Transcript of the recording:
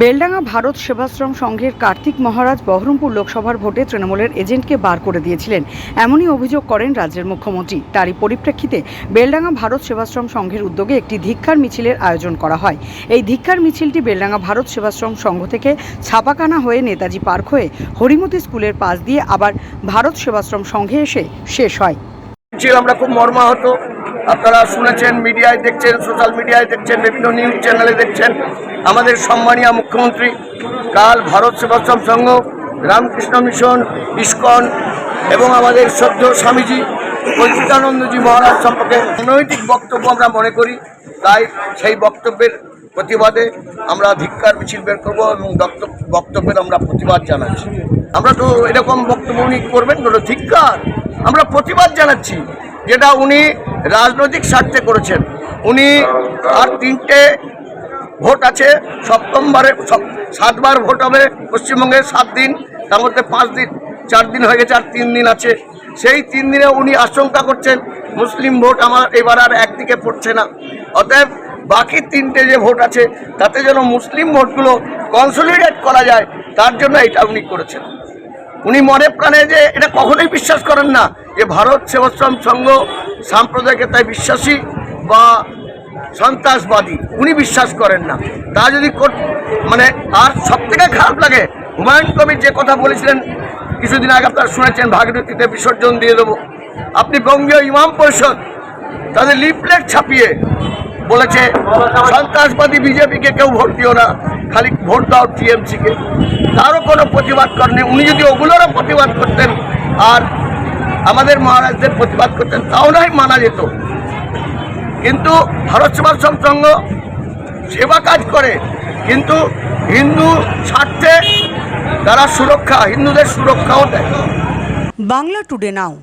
বেলডাঙ্গা ভারত সেবাশ্রম সংঘের কার্তিক মহারাজ বহরমপুর লোকসভার ভোটে তৃণমূলের এজেন্টকে বার করে দিয়েছিলেন। এমনই অভিযোগ করেন রাজ্যের মুখ্যমন্ত্রী। তারই পরিপ্রেক্ষিতে বেলডাঙ্গা ভারত সেবাশ্রম সংঘের উদ্যোগে একটি ধিক্ষার মিছিলের আয়োজন করা হয়। এই ধিক্ষার মিছিলটি বেলডাঙ্গা ভারত সেবাশ্রম সংঘ থেকে ছাপাকানা হয়ে নেতাজি পার্ক হয়ে হরিমতি স্কুলের পাশ দিয়ে আবার ভারত সেবাশ্রম সংঘে এসে শেষ হয়। ছিল আমরা খুব মর্মাহত। আপনারা শুনেছেন, মিডিয়ায় দেখছেন সোশ্যাল মিডিয়ায় দেখছেন, বিভিন্ন নিউজ চ্যানেলে দেখছেন। আমাদের সম্মানীয় মুখ্যমন্ত্রী, কাল ভারত সেবাশ্রম সংঘ, রামকৃষ্ণ মিশন, ইস্কন এবং আমাদের শ্রদ্ধ স্বামীজি বৈচিত্রানন্দজি মহারাজ সম্পর্কে অনৈতিক বক্তব্য আমরা মনে করি। তাই সেই বক্তব্যের প্রতিবাদে আমরা ধিক্কার, মিছিল বের করব এবং বক্তব্য- বক্তব্যের আমরা প্রতিবাদ জানাচ্ছি। আমরা তো এরকম বক্তব্য উনি করবেন কোনো ধিক্কার। আমরা প্রতিবাদ জানাচ্ছি যেটা উনি রাজনৈতিক স্বার্থে করেছেন। উনি আর তিনটে ভোট আছে সপ্তমবারে সাতবার ভোট হবে, পশ্চিমবঙ্গে সাত দিন, তার মধ্যে পাঁচ দিন, চার দিন হয়ে গেছে আর তিন দিন আছে। সেই তিন দিনে উনি আশঙ্কা করছেন, মুসলিম ভোট আমার এবার আর একদিকে পড়ছে না। অতএব বাকি তিনটে যে ভোট আছে, তাতে যেন মুসলিম ভোটগুলো কনসলিডেট করা যায়, তার জন্য এটা উনি করেছেন। উনি মনে প্রাণে যে এটা কখনোই বিশ্বাস করেন না যে ভারত সেবাশ্রম সংঘ সাম্প্রদায়িকতায় বিশ্বাসী বা সন্ত্রাসবাদী। উনি বিশ্বাস করেন না। তা যদি মানে আর সব থেকে খারাপ লাগে, হুমায়ুন কবির যে কথা বলেছিলেন কিছুদিন আগে আপনারা শুনেছেন, ভাগীরথীতে বিসর্জন দিয়ে দেবো। আপনি বঙ্গীয় ইমাম পরিষদ, তাদের লিফলেট ছাপিয়ে বলেছে, সন্ত্রাসবাদী বিজেপিকে কেউ ভোট দিও না, খালি ভোট দাও টিএমসিকে। তারও কোনো প্রতিবাদ করেনি উনি যদি ওগুলোরও প্রতিবাদ করতেন, আর আমাদের মহারাজদের প্রতিবাদ করতেন, তাও নয়, মানা যেত। কিন্তু ভারত সেবাশ্রম সংঘ সেবা কাজ করে, কিন্তু হিন্দু স্বার্থে তারা সুরক্ষা, হিন্দুদের সুরক্ষাও দেয়। Bangla today now.